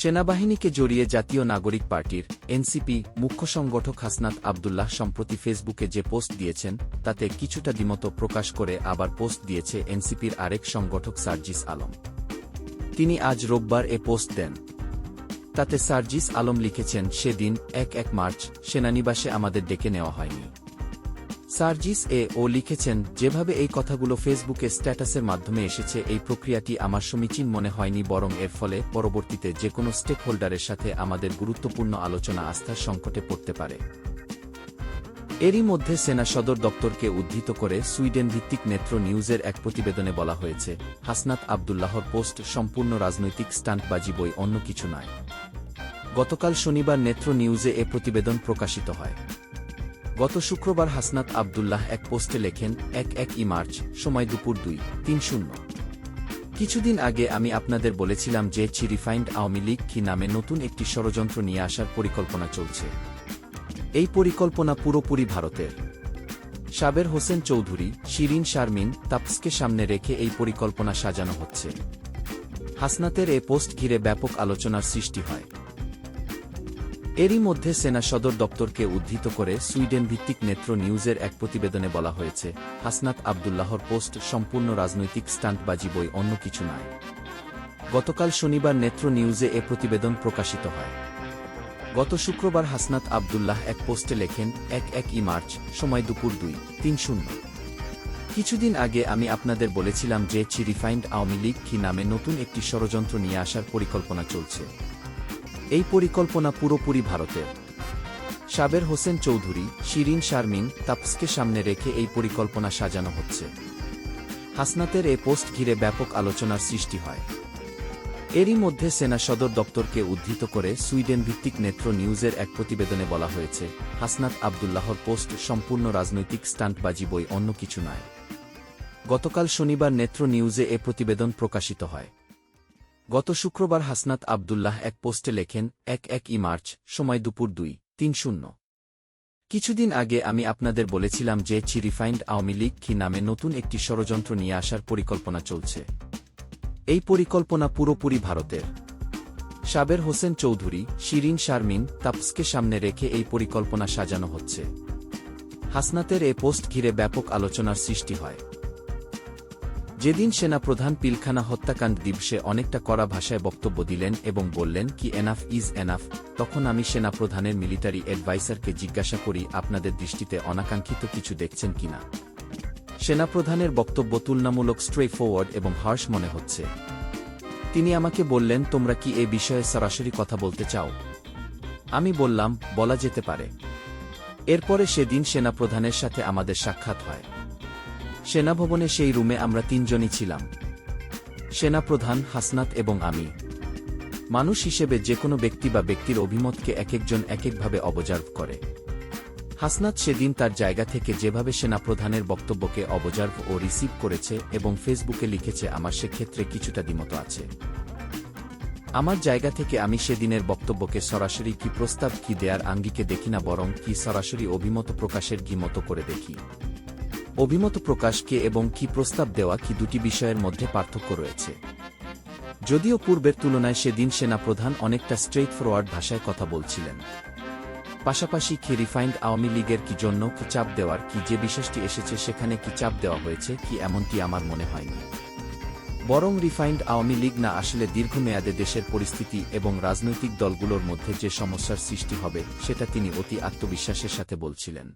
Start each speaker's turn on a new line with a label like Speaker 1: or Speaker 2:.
Speaker 1: সেনাবাহিনীকে জড়িয়ে জাতীয় নাগরিক পার্টির এনসিপি মুখ্য সংগঠক হাসনাত আবদুল্লাহ সম্প্রতি ফেসবুকে যে পোস্ট দিয়েছেন, তাতে কিছুটা দ্বিমত প্রকাশ করে আবার পোস্ট দিয়েছে এনসিপির আরেক সংগঠক সার্জিস আলম। তিনি আজ রোববার এ পোস্ট দেন। তাতে সার্জিস আলম লিখেছেন, সেদিন, এক এক মার্চ, সেনানিবাসে আমাদের ডেকে নেওয়া হয়নি। সার্জিস এ ও লিখেছেন, যেভাবে এই কথাগুলো ফেসবুকে স্ট্যাটাসের মাধ্যমে এসেছে, এই প্রক্রিয়াটি আমার সমীচীন মনে হয়নি, বরং এর ফলে পরবর্তীতে যে কোনো স্টেক হোল্ডারের সাথে আমাদের গুরুত্বপূর্ণ আলোচনা আস্থার সংকটে পড়তে পারে। এরই মধ্যে সেনা সদর দপ্তরকে উদ্ধৃত করে সুইডেন ভিত্তিক নেত্র নিউজের এক প্রতিবেদনে বলা হয়েছে, হাসনাত আবদুল্লাহর পোস্ট সম্পূর্ণ রাজনৈতিক স্টান্টবাজি বই, অন্য কিছু নয়। গতকাল শনিবার নেত্র নিউজে এ প্রতিবেদন প্রকাশিত হয়। গত শুক্রবার হাসনাত আবদুল্লাহ এক পোস্টে লেখেন, এক এক ই মার্চ, সময় দুপুর দুই, তিন শূন্য। কিছুদিন আগে আমি আপনাদের বলেছিলাম যে চিরিফাইন্ড আওয়ামী লীগ কি নামে নতুন একটি ষড়যন্ত্র নিয়ে আসার পরিকল্পনা চলছে। এই পরিকল্পনা পুরোপুরি ভারতের। সাবের হোসেন চৌধুরী, শিরিন শারমিন, তাপসকে সামনে রেখে এই পরিকল্পনা সাজানো হচ্ছে। হাসনাতের এ পোস্ট ঘিরে ব্যাপক আলোচনার সৃষ্টি হয়। এরই মধ্যে সেনা সদর দপ্তরকে উদ্ধৃত করে সুইডেন ভিত্তিক নেত্র নিউজের এক প্রতিবেদনে বলা হয়েছে, হাসনাত আবদুল্লাহর পোস্ট সম্পূর্ণ রাজনৈতিক স্টান্টবাজি বই, অন্য কিছু নয় গতকাল শনিবার নেত্র নিউজে এ প্রতিবেদন প্রকাশিত হয়। গত শুক্রবার হাসনাত আবদুল্লাহ এক পোস্টে লেখেন, এক এক ই মার্চ, সময় দুপুর দুই, তিন শূন্য। কিছুদিন আগে আমি আপনাদের বলেছিলাম যে চিরিফাইন্ড আওয়ামী লীগ কি নামে নতুন একটি ষড়যন্ত্র নিয়ে আসার পরিকল্পনা চলছে। এই পরিকল্পনা পুরোপুরি ভারতের। সাবের হোসেন চৌধুরী, শিরিন শারমিন, তাপসকে সামনে রেখে এই পরিকল্পনা সাজানো হচ্ছে। হাসনাতের এ পোস্ট ঘিরে ব্যাপক আলোচনার সৃষ্টি হয়। এরই মধ্যে সেনা সদর দপ্তরকে উদ্ধৃত করে সুইডেন ভিত্তিক নেত্র নিউজের এক প্রতিবেদনে বলা হয়েছে, হাসনাত আবদুল্লাহর পোস্ট সম্পূর্ণ রাজনৈতিক স্টান্টবাজি বই অন্য কিছু নয়। গতকাল শনিবার নেত্র নিউজে এ প্রতিবেদন প্রকাশিত হয়। গত শুক্রবার হাসনাত আবদুল্লাহ এক পোস্টে লেখেন, এক এক ই মার্চ, সময় দুপুর দুই, তিন শূন্য। কিছুদিন আগে আমি আপনাদের বলেছিলাম যে চিরিফাইন্ড আওয়ামী লীগ কি নামে নতুন একটি ষড়যন্ত্র নিয়ে আসার পরিকল্পনা চলছে। এই পরিকল্পনা পুরোপুরি ভারতের। সাবের হোসেন চৌধুরী, শিরিন শারমিন, তাপসকে সামনে রেখে এই পরিকল্পনা সাজানো হচ্ছে। হাসনাতের এ পোস্ট ঘিরে ব্যাপক আলোচনার সৃষ্টি হয়। যেদিন সেনাপ্রধান পিলখানা হত্যাকাণ্ড দিবসে অনেকটা কড়া ভাষায় বক্তব্য দিলেন এবং বললেন কি এনাফ ইজ এনাফ তখন আমি সেনাপ্রধানের মিলিটারি অ্যাডভাইসারকে জিজ্ঞাসা করি, আপনাদের দৃষ্টিতে অনাকাঙ্ক্ষিত কিছু দেখছেন কিনা? সেনাপ্রধানের বক্তব্য তুলনামূলক স্ট্রে ফরওয়ার্ড এবং হার্শ মনে হচ্ছে। তিনি আমাকে বললেন, তোমরা কি এ বিষয়ে সরাসরি কথা বলতে চাও? আমি বললাম, বলা যেতে পারে। এরপরে সেদিন সেনাপ্রধানের সাথে আমাদের সাক্ষাৎ হয়। সেনাভবনে সেই রুমে আমরা তিনজনই ছিলাম। সেনাপ্রধান হাসনাত এবং আমি। মানুষ হিসেবে যে কোনো ব্যক্তি বা ব্যক্তির অভিমতকে একেকজন একেকভাবে অবজার্ভ করে। হাসনাত সেদিন তার জায়গা থেকে যেভাবে সেনাপ্রধানের বক্তব্যকে অবজার্ভ ও রিসিভ করেছে এবং ফেসবুকে লিখেছে, আমার সেক্ষেত্রে কিছুটা দ্বিমত আছে। আমার জায়গা থেকে আমি সেদিনের বক্তব্যকে সরাসরি কি প্রস্তাব কি দেয়ার আঙ্গিকে দেখি না, বরং কি সরাসরি অভিমত প্রকাশের গিমত করে দেখি। অভিমত প্রকাশকে এবং কি প্রস্তাব দেওয়া কি দুটি বিষয়ের মধ্যে পার্থক্য রয়েছে। যদিও পূর্বের তুলনায় সেদিন সেনাপ্রধান অনেকটা স্ট্রেইট ফরওয়ার্ড ভাষায় কথা বলছিলেন। পাশাপাশি কি রিফাইন্ড আওয়ামী লীগের কি জন্য কি চাপ দেওয়ার, কি যে বিশেষটি এসেছে সেখানে কি চাপ দেওয়া হয়েছে, কি এমনটি আমার মনে হয়নি। বরং রিফাইন্ড আওয়ামী লীগ না আসলে দীর্ঘমেয়াদে দেশের পরিস্থিতি এবং রাজনৈতিক দলগুলোর মধ্যে যে সমস্যার সৃষ্টি হবে, সেটা তিনি অতি আত্মবিশ্বাসের সাথে বলছিলেন।